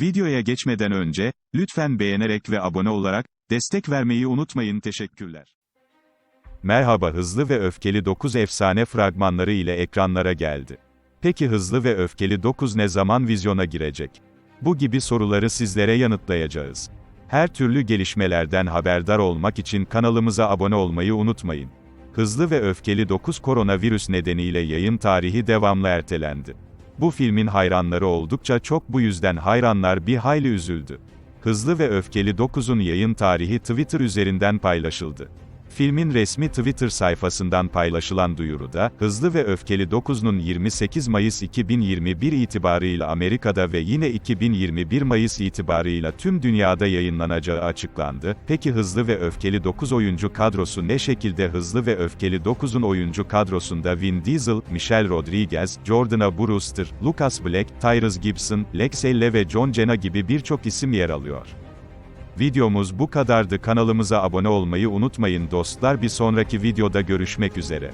Videoya geçmeden önce, lütfen beğenerek ve abone olarak, destek vermeyi unutmayın teşekkürler. Merhaba Hızlı ve Öfkeli 9 efsane fragmanları ile ekranlara geldi. Peki Hızlı ve Öfkeli 9 ne zaman vizyona girecek? Bu gibi soruları sizlere yanıtlayacağız. Her türlü gelişmelerden haberdar olmak için kanalımıza abone olmayı unutmayın. Hızlı ve Öfkeli 9 koronavirüs nedeniyle yayın tarihi devamlı ertelendi. Bu filmin hayranları oldukça çok bu yüzden hayranlar bir hayli üzüldü. Hızlı ve Öfkeli 9'un yayın tarihi Twitter üzerinden paylaşıldı. Filmin resmi Twitter sayfasından paylaşılan duyuruda, Hızlı ve Öfkeli 9'nun 28 Mayıs 2021 itibarıyla Amerika'da ve yine 2021 Mayıs itibarıyla tüm dünyada yayınlanacağı açıklandı. Peki Hızlı ve Öfkeli 9 oyuncu kadrosu ne şekilde Hızlı ve Öfkeli 9'un oyuncu kadrosunda Vin Diesel, Michelle Rodriguez, Jordana Brewster, Lucas Black, Tyrese Gibson, Lex Elle ve John Cena gibi birçok isim yer alıyor. Videomuz bu kadardı kanalımıza abone olmayı unutmayın dostlar bir sonraki videoda görüşmek üzere.